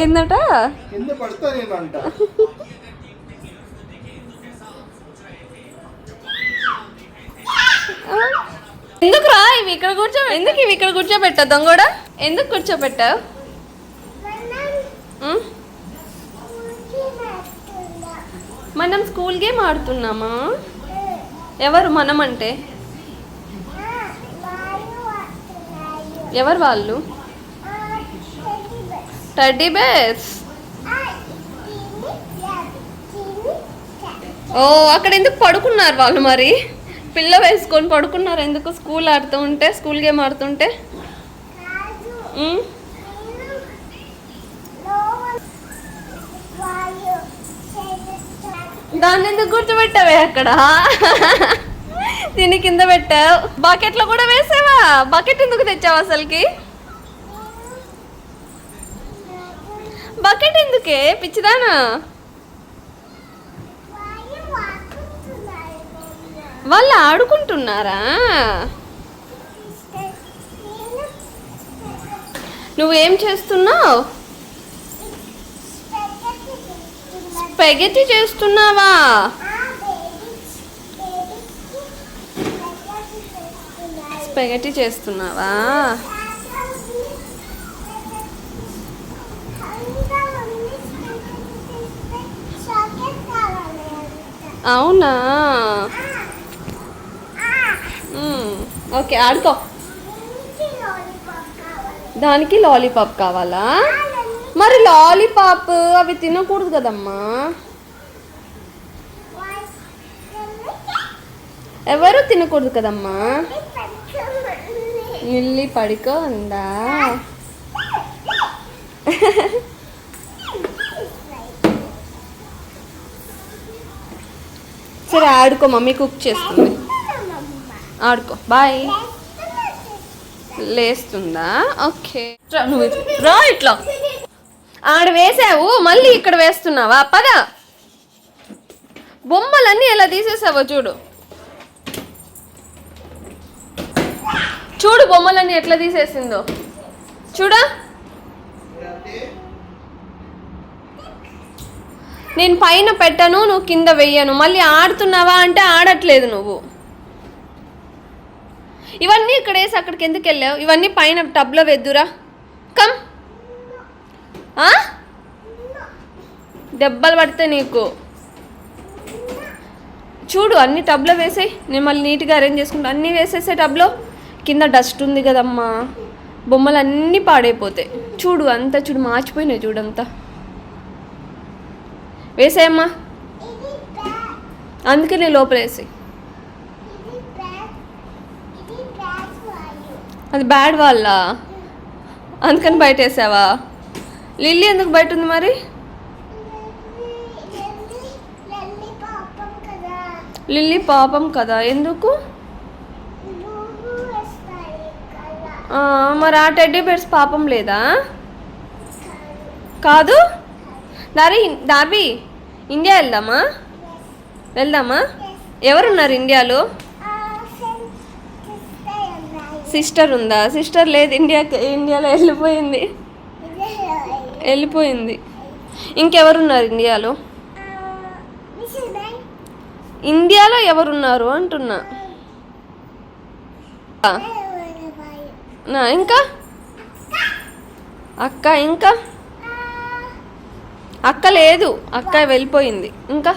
ఏందట? ఎందుకు రా ఇవి ఇక్కడ కూర్చో ఎందుకు ఇవి ఇక్కడ కూర్చోబెట్టా దొంగోడా? ఎందుకు కూర్చోబెట్టావు? మనం స్కూల్ గేమ్ ఆడుతున్నామా? ఎవరు మనం అంటే ఎవరు వాళ్ళు? టడ్డీ బేర్స్ ఓ అక్కడ ఎందుకు పడుకున్నారు వాళ్ళు మరి? పిల్ల వేసుకొని పడుకున్నారు ఎందుకు? స్కూల్ ఆడుతూ ఉంటే స్కూల్ గేమ్ ఆడుతుంటే దాన్ని ఎందుకు గుర్తుపెట్టావే అక్కడ? దీని కింద పెట్టావు. బకెట్లో కూడా వేసావా? బకెట్ ఎందుకు తెచ్చావు అసలుకి? రాకెట్ ఎందుకే? పిచ్చిదానా? వాళ్ళు ఆడుకుంటున్నారా? నువ్వేం చేస్తున్నావు? స్పెగెటీ చేస్తున్నావా? స్పెగెటీ చేస్తున్నావా? అవునా? మ్మ్. ఓకే ఆడుకో. దానికి లాలీపాప్ కావాలా? మరి లాలీపాప్ అవి తినకూడదు కదమ్మా. ఎవరు తినకూడదు కదమ్మా? ఇల్లి పడుకో ఉందా? సరే ఆడుకో మమ్మీ కుక్ చేస్తుంది. ఆడుకో బాయ్. లేస్తుందా? ఓకే. రా నువ్వు రా ఇట్లా. ఆడ వేసావు మళ్ళీ ఇక్కడ వేస్తున్నావా? పద. బొమ్మలన్నీ ఎలా తీసేసావో చూడు. చూడు బొమ్మలన్నీ ఎట్లా తీసేసిందో. చూడా? నేను పైన పెట్టను నువ్వు కింద వెయ్యను మళ్ళీ ఆడుతున్నావా అంటే ఆడట్లేదు నువ్వు. ఇవన్నీ ఇక్కడ వేసి అక్కడికి ఎందుకు వెళ్ళావు? ఇవన్నీ పైన టబ్లో వెద్దురా. కమ్. దెబ్బలు పడితే నీకు. చూడు అన్ని టబ్లో వేసాయి. నేను మళ్ళీ నీట్గా అరేంజ్ చేసుకుంటా. అన్నీ వేసేసే టబ్లో. కింద డస్ట్ ఉంది కదమ్మా. బొమ్మలు అన్నీ పాడైపోతాయి. చూడు అంతా చూడు మార్చిపోయినాయి చూడంతా వేసేయమ్మా. అందుకే నేను లోపలేసి. అది బ్యాడ్ వాళ్ళ? అందుకని బయట వేసావా లిల్లీ ఎందుకు బయట ఉంది మరి? లిల్లీ పాపం కదా. ఎందుకు? మరి ఆ టెడ్డీ బెడ్స్ పాపం లేదా? కాదు? దారి దార్బి ఇండియా వెళ్దామా? వెళ్దామా? ఎవరున్నారు ఇండియాలో? సిస్టర్ ఉందా? సిస్టర్ లేదు ఇండియాకి ఇండియాలో వెళ్ళిపోయింది. వెళ్ళిపోయింది. ఇంకెవరున్నారు ఇండియాలో? ఇండియాలో ఎవరున్నారు అంటున్నా. నా ఇంకా? అక్క ఇంకా? అక్క లేదు అక్క వెళ్ళిపోయింది. ఇంకా?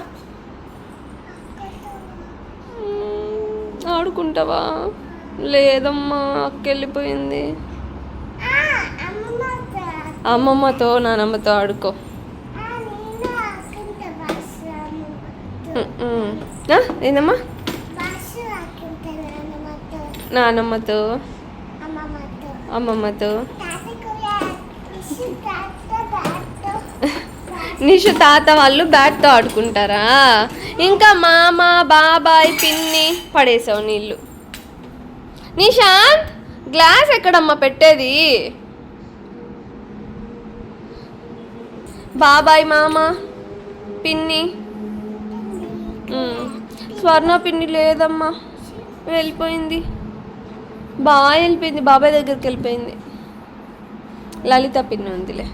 ఆడుకుంటావా? లేదమ్మా అక్క వెళ్ళిపోయింది. అమ్మమ్మతో నానమ్మతో ఆడుకో. ఏందమ్మా? నానమ్మతో. అమ్మమ్మతో. నిషు తాత వాళ్ళు బ్యాట్తో ఆడుకుంటారా? ఇంకా మామ బాబాయ్ పిన్ని పడేసావు నీళ్ళు. నిశాంత్ గ్లాస్ ఎక్కడమ్మా పెట్టేది? బాబాయ్ మామ పిన్ని. స్వర్ణ పిన్ని లేదమ్మా. వెళ్ళిపోయింది. బాగా వెళ్ళిపోయింది బాబాయ్ దగ్గరికి వెళ్ళిపోయింది. లలిత పిన్ని ఉందిలే.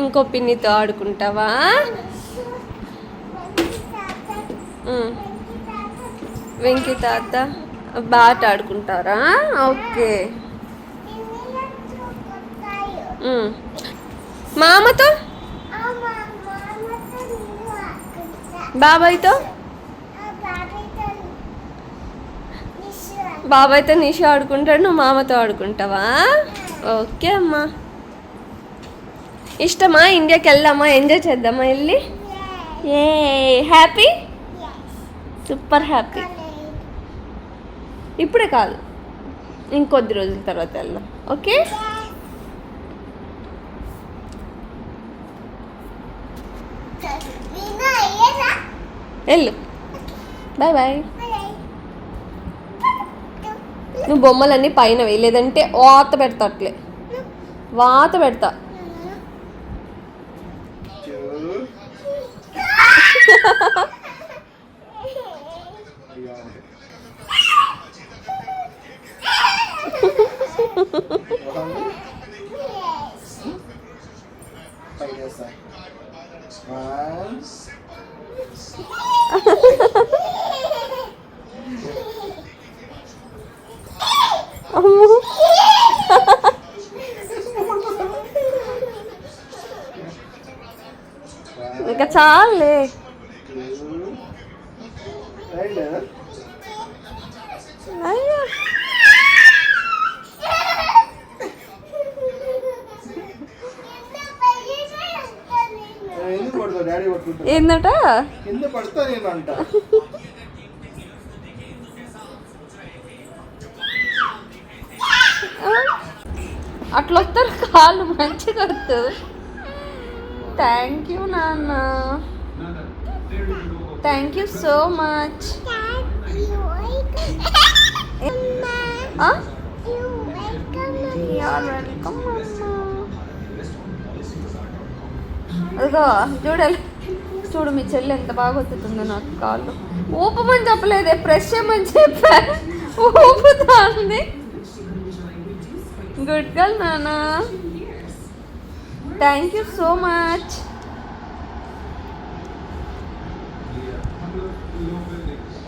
ఇంకో పిన్నితో ఆడుకుంటావా? వెంకి తాత బాట ఆడుకుంటారా? ఓకే. మామతో? బాబాయ్తో? బాబాయ్తో నిషు ఆడుకుంటాడు నువ్వు మామతో ఆడుకుంటావా? ఓకే అమ్మా. ఇష్టమా? ఇండియాకి వెళ్దామా ఎంజాయ్ చేద్దామా వెళ్ళి? ఏ హ్యాపీ? Super happy. ఇప్పుడే కాదు. ఇంకొద్ది రోజుల తర్వాత వెళ్దాం. ఓకే? వెళ్ళు. Bye bye. నువ్వు బొమ్మలన్నీ పైన వేయి. లేదంటే వాత పెడతా అట్లే. వాత పెడతా. ఇంకా చాలే ఏందట? కింద పడతా నేను అంట అట్లా వస్తారు కాళ్ళు మంచిగా వస్తుంది థ్యాంక్ యూ నాన్న. Thank you so much welcome అదిగో చూడాలి చూడు మీ చెల్లి ఎంత బాగా ఒత్తుతుందో నాకు కాళ్ళు. ఊపమని చెప్పలేదే ప్రెస్ చేయమని చెప్పా? ఊపుతాంది గుడ్ గర్ల్ నాన్న థ్యాంక్ యూ సో మచ్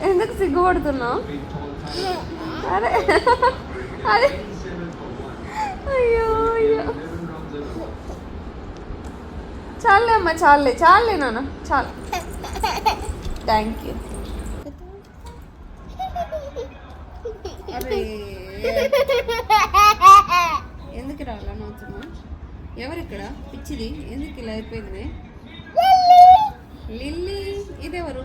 ఎందుకు సిగ్గుపడుతున్నావు? అరే. అరే. అయ్యో అయ్యో. చాలే అమ్మ చాలే చాలే నాన్న చాలు. థ్యాంక్ యూ ఎందుకు రావాలా నవ్వుతున్నా ఎవరు ఇక్కడ పిచ్చిది. ఎందుకు ఇలా అయిపోయింది? లిల్లీ. ఇదెవరు?